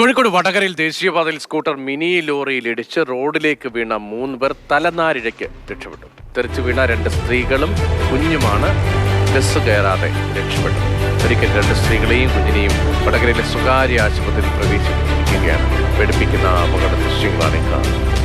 കോഴിക്കോട് വടകരയിൽ ദേശീയപാതയിൽ scooter mini ലോറിയിൽ ഇടിച്ച് റോഡിലേക്ക് വീണ മൂന്ന് പേർ തലനാരിഴയ്ക്ക് രക്ഷപ്പെട്ടു. തെറിച്ചു വീണ രണ്ട് സ്ത്രീകളും കുഞ്ഞുമാണ്. ബസ് കയറാതെ രക്ഷപ്പെട്ടു. ഒരിക്കൽ രണ്ട് സ്ത്രീകളെയും കുഞ്ഞിനെയും വടകരയിലെ സ്വകാര്യ ആശുപത്രിയിൽ പ്രവേശിപ്പിക്കുകയാണ്. പേടിപ്പിക്കുന്ന അപകട ദൃശ്യങ്ങളാണ് കാണുന്നത്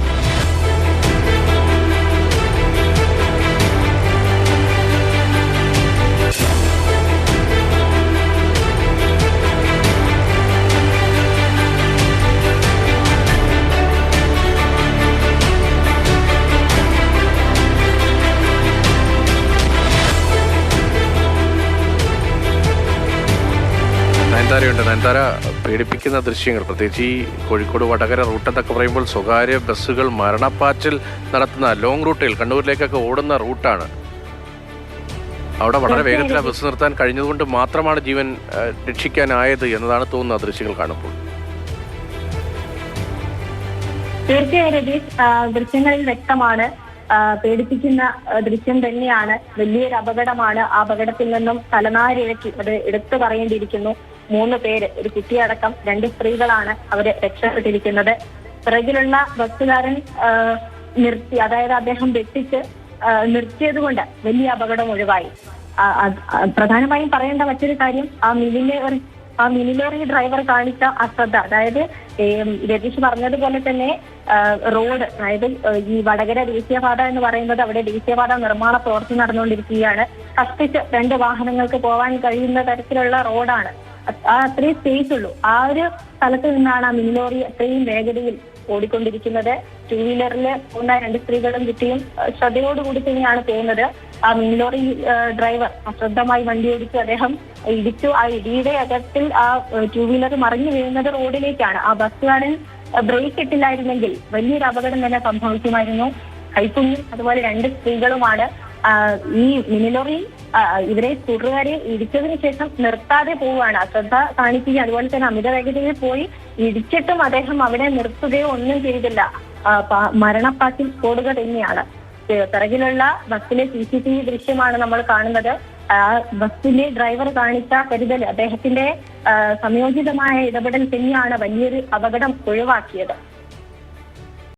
നയൻതാരയുണ്ട്. നയൻതാര പേടിപ്പിക്കുന്ന ദൃശ്യങ്ങൾ. പ്രത്യേകിച്ച് ഈ കോഴിക്കോട് വടകര റൂട്ട് എന്നൊക്കെ പറയുമ്പോൾ സ്വകാര്യ ബസ്സുകൾ മരണപ്പാച്ചിൽ നടത്തുന്ന ലോങ് റൂട്ടിൽ കണ്ണൂരിലേക്കൊക്കെ ഓടുന്ന റൂട്ടാണ് അവിടെ വളരെ വേഗത്തിൽ ബസ് നിർത്താൻ കഴിഞ്ഞതുകൊണ്ട് മാത്രമാണ് ജീവൻ രക്ഷിക്കാനായത് എന്നതാണ് തോന്നുന്നത് ദൃശ്യങ്ങൾ കാണുമ്പോൾ. തീർച്ചയായും രതീഷ് ദൃശ്യങ്ങളിൽ വ്യക്തമാണ്. പേടിപ്പിക്കുന്ന ദൃശ്യം തന്നെയാണ്. വലിയൊരു അപകടമാണ്. ആ അപകടത്തിൽ നിന്നും തലനാരിഴക്കി അത് എടുത്തു പറയേണ്ടിയിരിക്കുന്നു. മൂന്ന് പേര് ഒരു കുട്ടിയടക്കം രണ്ട് സ്ത്രീകളാണ് അവർ രക്ഷപ്പെട്ടിരിക്കുന്നത്. പിറകിലുള്ള ബസ്സുകാരൻ നിർത്തി അതായത് അദ്ദേഹം വെട്ടിച്ച് നിർത്തിയത് കൊണ്ട് വലിയ അപകടം ഒഴിവായി. പ്രധാനമായും പറയേണ്ട മറ്റൊരു കാര്യം ആ മിനിലോറി ആ മിനിലോറി ഡ്രൈവർ കാണിച്ച അശ്രദ്ധ. അതായത് രതീഷ് പറഞ്ഞതുപോലെ തന്നെ റോഡ് അതായത് ഈ വടകര ദേശീയപാത എന്ന് പറയുന്നത് അവിടെ ദേശീയപാത നിർമ്മാണ പ്രവൃത്തി നടന്നുകൊണ്ടിരിക്കുകയാണ്. കഷ്ടിച്ച് രണ്ട് വാഹനങ്ങൾക്ക് പോകാൻ കഴിയുന്ന തരത്തിലുള്ള റോഡാണ്. ആ അത്രയും സ്പേസ് ഉള്ളൂ. ആ ഒരു സ്ഥലത്ത് നിന്നാണ് ആ മിനിലോറി അത്രയും വേഗതയിൽ ഓടിക്കൊണ്ടിരിക്കുന്നത്. ടൂ വീലറിൽ പോകുന്ന രണ്ട് സ്ത്രീകളും കുട്ടിയും ശ്രദ്ധയോടുകൂടി തന്നെയാണ് പോകുന്നത്. ആ മിനിലോറി ഡ്രൈവർ അശ്രദ്ധമായി വണ്ടി ഓടിച്ചു അദ്ദേഹം ഇടിച്ചു. ആ ഇടിയുടെ അകത്തിൽ ആ ടൂ വീലർ മറിഞ്ഞു വീഴുന്നത് റോഡിലേക്കാണ്. ആ ബസ്സുകാരൻ ബ്രേക്ക് ഇട്ടില്ലായിരുന്നെങ്കിൽ വലിയൊരു അപകടം തന്നെ സംഭവിക്കുമായിരുന്നു. കൈക്കുഞ്ഞും അതുപോലെ രണ്ട് സ്ത്രീകളുമാണ് ഈ മിനിലോറി ആ, ഇവരെ കൂട്ടുകാരെ ഇടിച്ചതിന് ശേഷം നിർത്താതെ പോവുകയാണ്. അശ്രദ്ധ കാണിക്കുകയും അതുപോലെ തന്നെ അമിത വേഗതയിൽ പോയി ഇടിച്ചിട്ടും അദ്ദേഹം അവിടെ നിർത്തുകയോ ഒന്നും ചെയ്തില്ല. മരണപ്പാട്ടിൽ കോടുക തന്നെയാണ്. പിറകിലുള്ള ബസ്സിലെ സി സി ടി വി ദൃശ്യമാണ് നമ്മൾ കാണുന്നത്. ബസ്സിലെ ഡ്രൈവർ കാണിച്ച കരുതൽ അദ്ദേഹത്തിന്റെ സംയോജിതമായ ഇടപെടൽ തന്നെയാണ് വലിയൊരു അപകടം ഒഴിവാക്കിയത്.